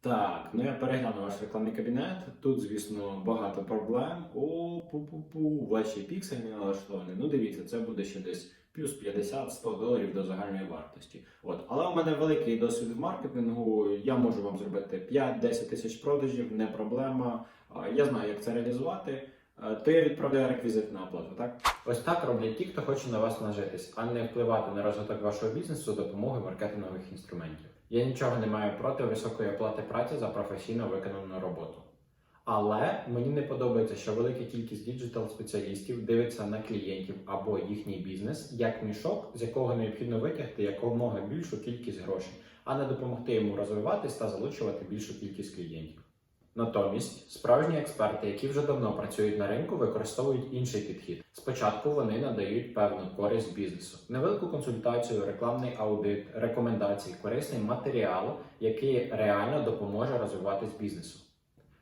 Так, ну я перегляну ваш рекламний кабінет. Тут, звісно, багато проблем. О, пу-пу-пу, ваші пікселі не налаштовані. Ну, дивіться, це буде ще десь плюс 50-100 доларів до загальної вартості. От, але у мене великий досвід в маркетингу. Я можу вам зробити 5-10 тисяч продажів, не проблема. Я знаю, як це реалізувати. А, То я відправляю реквізит на оплату, так? Ось так роблять ті, хто хоче на вас нажитись, а не впливати на розвиток вашого бізнесу за допомогою маркетингових інструментів. Я нічого не маю проти високої оплати праці за професійно виконану роботу. Але мені не подобається, що велика кількість діджитал спеціалістів дивиться на клієнтів або їхній бізнес як мішок, з якого необхідно витягти якомога більшу кількість грошей, а не допомогти йому розвиватись та залучувати більшу кількість клієнтів. Натомість справжні експерти, які вже давно працюють на ринку, використовують інший підхід. Спочатку вони надають певну користь бізнесу, невелику консультацію, рекламний аудит, рекомендації, корисний матеріал, який реально допоможе розвиватись бізнесу.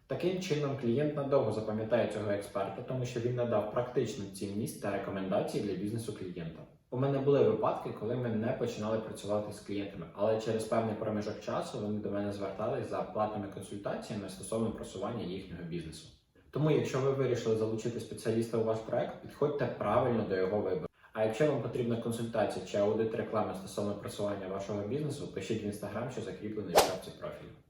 Таким чином, клієнт надовго запам'ятає цього експерта, тому що він надав практичну цінність та рекомендації для бізнесу клієнта. У мене були випадки, коли ми не починали працювати з клієнтами, але через певний проміжок часу вони до мене звертались за платними консультаціями стосовно просування їхнього бізнесу. Тому, якщо ви вирішили залучити спеціаліста у ваш проект, підходьте правильно до його вибору. А якщо вам потрібна консультація чи аудит реклами стосовно просування вашого бізнесу, пишіть в інстаграм, що закріплений в шапці профілю.